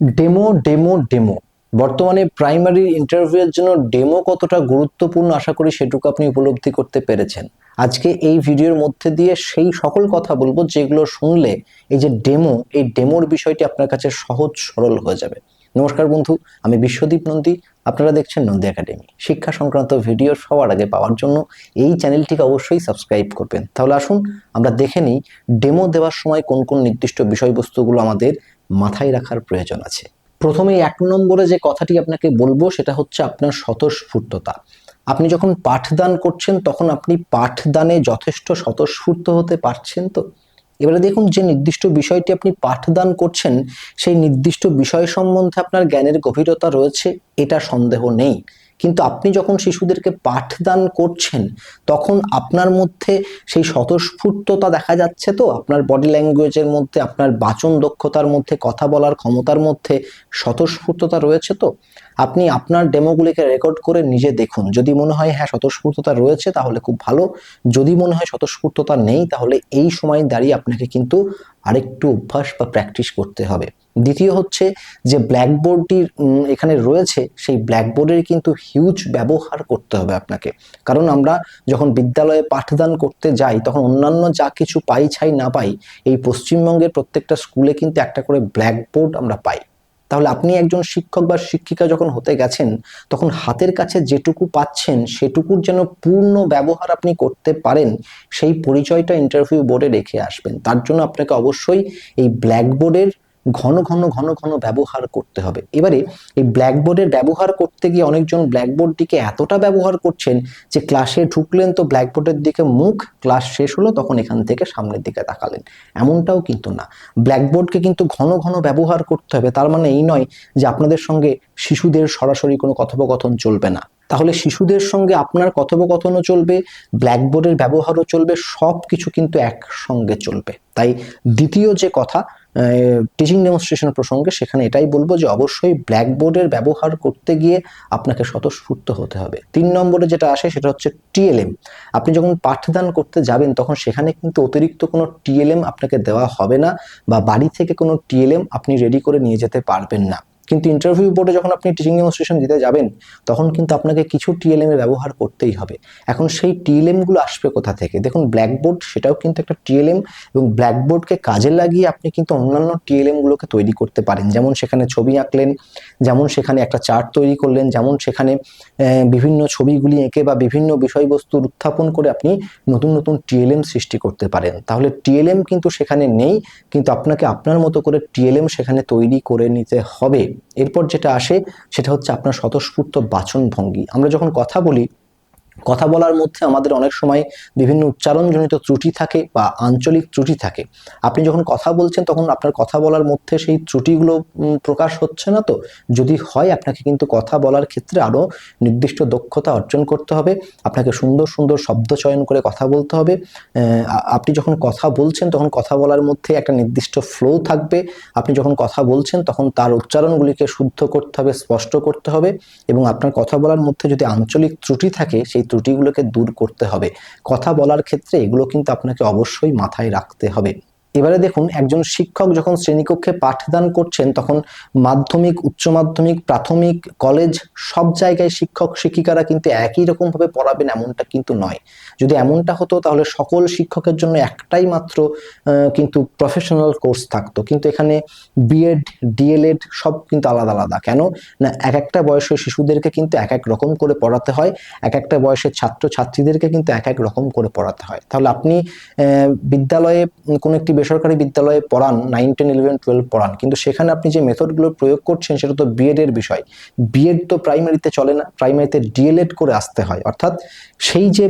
Demo demo demo বর্তমানে primary ইন্টারভিউয়ের জন্য ডেমো কতটা গুরুত্বপূর্ণ আশা করি সেটুকু আপনি উপলব্ধি করতে পেরেছেন। আজকে এই ভিডিওর মধ্যে দিয়ে সেই সকল কথা বলব যেগুলো শুনলে এই যে ডেমো এই ডেমোর বিষয়টি আপনার কাছে সহজ, সরল হয়ে যাবে। নমস্কার বন্ধু, আমি বিশ্বদীপ নন্দী, আপনারা দেখছেন নন্দী একাডেমি। শিক্ষা সংক্রান্ত ভিডিও সবার আগে পাওয়ার জন্য এই চ্যানেলটিকে অবশ্যই সাবস্ক্রাইব করবেন। তাহলে আসুন, আমরা দেখে নিই ডেমো দেওয়ার সময় কোন কোন নির্দিষ্ট বিষয়বস্তুগুলো আমাদের মাথায় রাখার প্রয়োজন আছে। প্রথমে এক নম্বরে যে কথাটি আপনাকে বলব, সেটা হচ্ছে আপনার স্বতঃস্ফূর্ততা। আপনি যখন পাঠদান করছেন, তখন আপনি পাঠদানে যথেষ্ট স্বতঃস্ফূর্ত হতে পারছেন তো? এবারে দেখুন, যে নির্দিষ্ট বিষয়টি আপনি পাঠদান করছেন, সেই নির্দিষ্ট বিষয় সম্বন্ধে আপনার জ্ঞানের গভীরতা রয়েছে, এটা সন্দেহ নেই। কিন্তু আপনি যখন শিশুদেরকে পাঠদান করছেন, তখন আপনার মধ্যে সেই স্বতঃস্ফূর্ততা দেখা যাচ্ছে তো? আপনার বডি ল্যাঙ্গুয়েজের মধ্যে, আপনার বাচন দক্ষতার মধ্যে, কথা বলার ক্ষমতার মধ্যে স্বতঃস্ফূর্ততা রয়েছে তো? আপনি আপনার ডেমোগুলিকে রেকর্ড করে নিজে দেখুন। যদি মনে হয় হ্যাঁ স্বতঃস্ফূর্ততা রয়েছে, তাহলে খুব ভালো। যদি মনে হয়, স্বতঃস্ফূর্ততা নেই, তাহলে এই সময় দাঁড়িয়ে আপনাকে কিন্তু আরেকটু অভ্যাস বা প্র্যাকটিস করতে হবে। দ্বিতীয় হচ্ছে যে ব্ল্যাকবোর্ডটি এখানে রয়েছে, সেই ব্ল্যাকবোর্ডের কিন্তু হিউজ ব্যবহার করতে হবে আপনাকে। কারণ আমরা যখন বিদ্যালয়ে পাঠদান করতে যাই, তখন অন্যান্য যা কিছু পাই, ছাই না পাই, এই পশ্চিমবঙ্গের প্রত্যেকটা স্কুলে কিন্তু একটা করে ব্ল্যাকবোর্ড আমরা পাই। তাহলে আপনি একজন শিক্ষক বা শিক্ষিকা যখন হতে গেছেন, তখন হাতের কাছে যেটুকু পাচ্ছেন, সেটুকুর যেন পূর্ণ ব্যবহার আপনি করতে পারেন, সেই পরিচয়টা ইন্টারভিউ বোর্ডে রেখে আসবেন। তার জন্য আপনাকে অবশ্যই এই ব্ল্যাকবোর্ডের ঘন ঘন ঘন ঘন ব্যবহার করতে হবে। এবারে এই ব্ল্যাকবোর্ডের ব্যবহার করতে গিয়ে অনেকজন ব্ল্যাকবোর্ডটিকে এতটা ব্যবহার করছেন যে ক্লাসে ঢুকলেন তো ব্ল্যাকবোর্ডের দিকে মুখ ক্লাস শেষ হলো তখন এখান থেকে সামনের দিকে তাকালেন। এমনটাও কিন্তু না। ব্ল্যাকবোর্ডকে কিন্তু ঘন ঘন ব্যবহার করতে হবে। তার মানে এই নয় যে আপনাদের সঙ্গে শিশুদের সরাসরি কোনো কথোপকথন চলবে না। তাহলে শিশুদের সঙ্গে আপনার কথোপকথনও চলবে ব্ল্যাকবোর্ডের ব্যবহারও চলবে সব কিছু কিন্তু একসঙ্গে চলবে। তাই দ্বিতীয় যে কথা টিচিং ডেমনস্ট্রেশন প্রসঙ্গে সেখানে এটাই বলব যে অবশ্যই ব্ল্যাকবোর্ডের ব্যবহার করতে গিয়ে আপনাকে স্বতঃস্ফূর্ত হতে হবে। তিন নম্বরে যেটা আসে সেটা হচ্ছে টিএলএম আপনি যখন পাঠদান করতে যাবেন তখন সেখানে কিন্তু অতিরিক্ত কোনো টিএলএম আপনাকে দেওয়া হবে না বা বাড়ি থেকে কোনো টিএলএম আপনি রেডি করে নিয়ে যেতে পারবেন না। কিন্তু ইন্টারভিউ বোর্ডে যখন আপনি টিচিং ডেমনস্ট্রেশন দিতে যাবেন, তখন কিন্তু আপনাকে কিছু টিএলএম এর ব্যবহার করতেই হবে। এখন সেই টিএলএমগুলো আসবে কোথা থেকে? দেখুন ব্ল্যাকবোর্ড সেটাও কিন্তু একটা টিএলএম এবং ব্ল্যাকবোর্ডকে কাজে লাগিয়ে আপনি কিন্তু অন্যান্য টিএলএম গুলোকে তৈরি করতে পারেন। যেমন সেখানে ছবি আঁকলেন, যেমন সেখানে একটা চার্ট তৈরি করলেন, যেমন সেখানে বিভিন্ন ছবিগুলি এঁকে বা বিভিন্ন বিষয়বস্তুর উত্থাপন করে আপনি নতুন নতুন টিএলএম সৃষ্টি করতে পারেন। তাহলে টিএলএম কিন্তু সেখানে নেই, কিন্তু আপনাকে আপনার মতো করে টিএলএম সেখানে তৈরি করে নিতে হবে। এরপর যেটা আসে সেটা হচ্ছে আপনার স্বতঃস্ফূর্ত বাচন ভঙ্গি আমরা যখন কথা বলি কথা বলার মধ্যে আমাদের অনেক সময় বিভিন্ন উচ্চারণজনিত ত্রুটি থাকে বা আঞ্চলিক ত্রুটি থাকে। আপনি যখন কথা বলছেন তখন আপনার কথা বলার মধ্যে সেই ত্রুটিগুলো প্রকাশ হচ্ছে না তো? যদি হয় আপনাকে কিন্তু কথা বলার ক্ষেত্রে আরও নির্দিষ্ট দক্ষতা অর্জন করতে হবে। আপনাকে সুন্দর সুন্দর শব্দ চয়ন করে কথা বলতে হবে। আপনি যখন কথা বলছেন তখন কথা বলার মধ্যে একটা নির্দিষ্ট ফ্লো থাকবে। আপনি যখন কথা বলছেন তখন তার উচ্চারণগুলিকে শুদ্ধ করতে হবে, স্পষ্ট করতে হবে এবং আপনার কথা বলার মধ্যে যদি আঞ্চলিক ত্রুটি থাকে সেই ত্রুটিগুলোকে দূর করতে হবে। কথা বলার ক্ষেত্রে এগুলো কিন্তু আপনাকে অবশ্যই মাথায় রাখতে হবে। এবারে দেখুন, একজন শিক্ষক যখন শ্রেণীকক্ষে পাঠদান করছেন, তখন মাধ্যমিক, উচ্চ মাধ্যমিক, প্রাথমিক, কলেজ, সব জায়গায় শিক্ষক, শিক্ষিকারা কিন্তু একই রকমভাবে পড়াবেন এমনটা কিন্তু নয়। যদি এমনটা হতো, তাহলে সকল শিক্ষকের জন্য একটাই মাত্র কিন্তু প্রফেশনাল কোর্স থাকতো। কিন্তু এখানে বিএড ডিএলএড সব কিন্তু আলাদা আলাদা। কেন? না, এক একটা বয়সের শিশুদেরকে কিন্তু এক এক রকম করে পড়াতে হয়, এক একটা বয়সের ছাত্র ছাত্রীদেরকে কিন্তু এক এক রকম করে পড়াতে হয়। তাহলে আপনি বিদ্যালয়ে কোনো একটি বেসরকারি বিদ্যালয়ে পড়ান নাইন টেন ইলেভেন টুয়েলভ পড়ান। কিন্তু সেখানে আপনি যে মেথডগুলো প্রয়োগ করছেন সেটা তো বিএড এর বিষয়। বিএড তো প্রাইমারিতে চলে না প্রাইমারিতে ডিএলএড করে আসতে হয়। অর্থাৎ সেই যে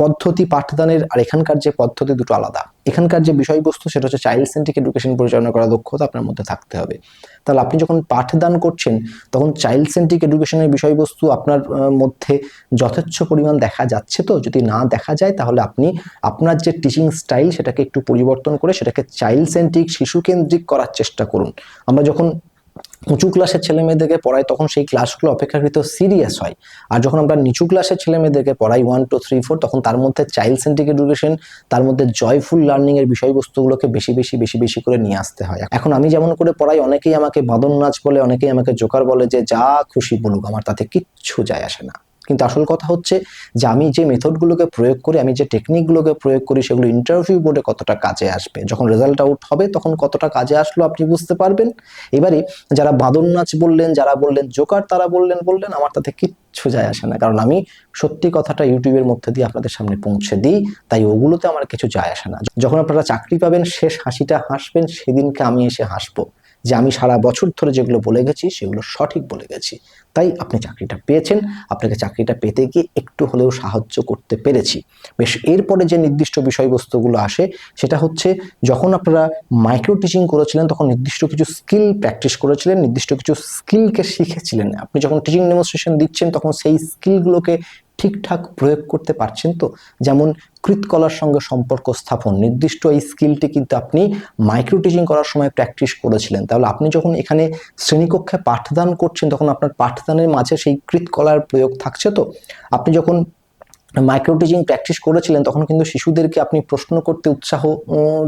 পদ্ধতি পাঠদানের আর এখানকার যে পদ্ধতি দুটো আলাদা। এখানকার যে বিষয়বস্তু সেটা হচ্ছে চাইল্ড সেন্ট্রিক এডুকেশন পরিচালনা করার দক্ষতা আপনার মধ্যে থাকতে হবে। তাহলে আপনি যখন পাঠদান করছেন, তখন চাইল্ড সেন্ট্রিক এডুকেশনের বিষয়বস্তু আপনার মধ্যে যথেচ্ছ পরিমাণ দেখা যাচ্ছে তো? যদি না দেখা যায়, তাহলে আপনি আপনার যে টিচিং স্টাইল সেটাকে একটু পরিবর্তন করে সেটাকে চাইল্ড সেন্ট্রিক শিশুকেন্দ্রিক করার চেষ্টা করুন। আমরা যখন উঁচু ক্লাসের ছেলে মেয়েদেরকে পড়াই তখন সেই ক্লাসগুলো অপেক্ষাকৃত সিরিয়াস হয়। আর যখন আমরা নিচু ক্লাসের ছেলে মেয়েদেরকে পড়াই ওয়ান টু থ্রি ফোর তখন তার মধ্যে চাইল্ড সেন্ট্রিক এডুকেশন তার মধ্যে জয়ফুল লার্নিং এর বিষয়বস্তুগুলোকে বেশি বেশি বেশি বেশি করে নিয়ে আসতে হয়। এখন আমি যেমন করে পড়াই, অনেকেই আমাকে বাদন নাচ বলে, অনেকেই আমাকে জোকার বলে যে, যা খুশি বলুক আমার, তাতে কিচ্ছু যায় আসে না। কিন্তু আসল কথা হচ্ছে যে আমি যে মেথডগুলোকে প্রয়োগ করি, আমি যে টেকনিকগুলোকে প্রয়োগ করি, সেগুলো ইন্টারভিউ বোর্ডে কতটা কাজে আসবে? যখন রেজাল্ট আউট হবে, তখন কতটা কাজে আসলো আপনি বুঝতে পারবেন? এবারে যারা বাদন নাচ বললেন, যারা বললেন জোকার তারা বললেন বললেন, আমার তাতে কিচ্ছু যায় আসে না। কারণ আমি সত্যি কথাটা ইউটিউবের মধ্যে দিয়ে আপনাদের সামনে পৌঁছে দিই, তাই ওগুলোতে আমার কিছু যায় আসে না। যখন আপনারা চাকরি পাবেন, শেষ হাসিটা হাসবেন, সেদিনকে আমি এসে হাসবো। যে আমি সারা বছর ধরে যেগুলো বলে গেছি, সেগুলো সঠিক বলে গেছি। তাই আপনি চাকরিটা পেয়েছেন। আপনাকে চাকরিটা পেতে গিয়ে একটু হলেও সাহায্য করতে পেরেছি। বেশ, এরপরে যে নির্দিষ্ট বিষয়বস্তুগুলো আসে, সেটা হচ্ছে যখন আপনারা মাইক্রো টিচিং করেছিলেন, তখন নির্দিষ্ট কিছু স্কিল প্র্যাকটিস করেছিলেন, নির্দিষ্ট কিছু স্কিলকে শিখেছিলেন। আপনি যখন টিচিং ডেমনস্ট্রেশন দিচ্ছেন, তখন সেই স্কিলগুলোকে ঠিকঠাক প্রয়োগ করতে পারছেন তো? যেমন কৃতকলার সঙ্গে সম্পর্ক স্থাপন। নির্দিষ্ট এই স্কিলটি কিন্তু আপনি মাইক্রো টিচিং করার সময় প্র্যাকটিস করেছিলেন। তাহলে আপনি যখন এখানে শ্রেণীকক্ষে পাঠদান করছেন, তখন আপনার পাঠদানের মাঝে সেই কৃতকলার প্রয়োগ থাকছে তো? আপনি যখন মাইক্রো টিচিং প্র্যাকটিস করেছিলেন, তখন কিন্তু শিশুদেরকে আপনি প্রশ্ন করতে উৎসাহ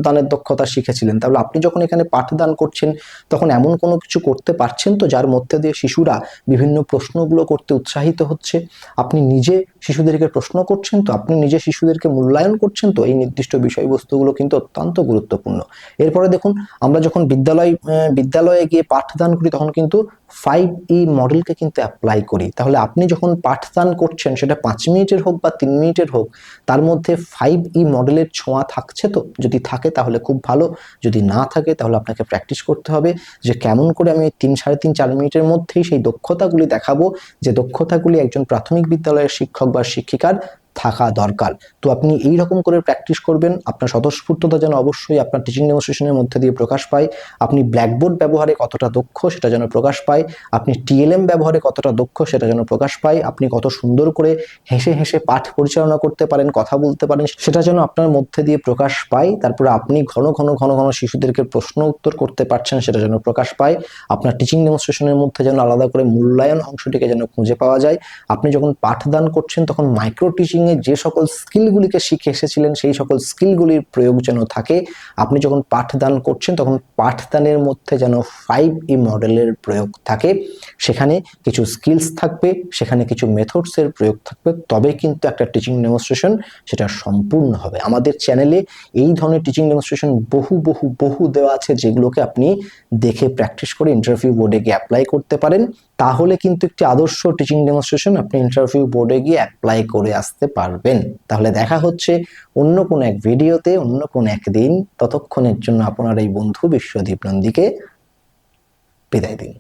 দানের দক্ষতা শিখেছিলেন। তাহলে আপনি যখন এখানে পাঠদান করছেন, তখন এমন কোনো কিছু করতে পারছেন তো, যার মধ্যে দিয়ে শিশুরা বিভিন্ন প্রশ্নগুলো করতে উৎসাহিত হচ্ছে? আপনি নিজে শিশুদেরকে প্রশ্ন করছেন তো, আপনি নিজে শিশুদেরকে মূল্যায়ন করছেন তো, এই নির্দিষ্ট বিষয়বস্তুগুলো কিন্তু অত্যন্ত গুরুত্বপূর্ণ। এরপরে দেখুন, আমরা যখন বিদ্যালয় বিদ্যালয়ে গিয়ে পাঠদান করি, তখন কিন্তু ফাইভ ই মডেলকে কিন্তু অ্যাপ্লাই করি। তাহলে আপনি যখন পাঠদান করছেন, সেটা পাঁচ মিনিটের হোক বা তিন মিনিটের হোক, তার মধ্যে ফাইভ ই মডেলের ছোঁয়া থাকছে তো? যদি থাকে তাহলে খুব ভালো, যদি না থাকে তাহলে আপনাকে প্র্যাকটিস করতে হবে যে কেমন করে আমি তিন সাড়ে তিন চার মিনিটের মধ্যেই সেই দক্ষতাগুলি দেখাবো, যে দক্ষতাগুলি একজন প্রাথমিক বিদ্যালয়ের শিক্ষক বা শিক্ষিকার থাকা দরকার। তো আপনি এই রকম করে প্র্যাকটিস করবেন। আপনার স্বতঃস্ফূর্ততা যেন অবশ্যই আপনার টিচিং ডেমনস্ট্রেশনের মধ্যে দিয়ে প্রকাশ পায়। আপনি ব্ল্যাকবোর্ড ব্যবহারে কতটা দক্ষ সেটা যেন প্রকাশ পায়। আপনি টিএলএম ব্যবহারে কতটা দক্ষ সেটা যেন প্রকাশ পায়। আপনি কত সুন্দর করে হেসে হেসে পাঠ পরিচালনা করতে পারেন, কথা বলতে পারেন, সেটা যেন আপনার মধ্যে দিয়ে প্রকাশ পায়। তারপরে আপনি ঘন ঘন ঘন ঘন শিশুদেরকে প্রশ্ন উত্তর করতে পারছেন, সেটা যেন প্রকাশ পায়। আপনার টিচিং ডেমনস্ট্রেশনের মধ্যে যেন আলাদা করে মূল্যায়ন অংশটিকে যেন খুঁজে পাওয়া যায়। আপনি যখন পাঠদান করছেন, তখন মাইক্রো টিচিং এ যে সকল স্কিলগুলিকে শিখে এসেছিলেন, সেই সকল স্কিলগুলির প্রয়োগ যেন থাকে, আপনি যখন পাঠদান করছেন, তখন পাঠদানের মধ্যে যেন ফাইভ ই মডেলের প্রয়োগ থাকে। সেখানে কিছু স্কিলস থাকবে, সেখানে কিছু মেথডসের প্রয়োগ থাকবে। তবে কিন্তু একটা টিচিং ডেমনস্ট্রেশন সেটা সম্পূর্ণ হবে। আমাদের চ্যানেলে এই ধরনের টিচিং ডেমনস্ট্রেশন বহু বহু বহু দেওয়া আছে, যেগুলোকে আপনি দেখে প্র্যাকটিস করে ইন্টারভিউ বোর্ডে গিয়ে অ্যাপ্লাই করতে পারেন। তাহলে কিন্তু একটি আদর্শ টিচিং ডেমনস্ট্রেশন আপনি ইন্টারভিউ বোর্ডে গিয়ে অ্যাপ্লাই করে আসতে পারবেন। তাহলে দেখা হচ্ছে অন্য কোনো এক ভিডিওতে, অন্য কোনো একদিন ততক্ষণের জন্য আপনার এই বন্ধু বিশ্বদীপ নন্দীকে বিদায় দিন।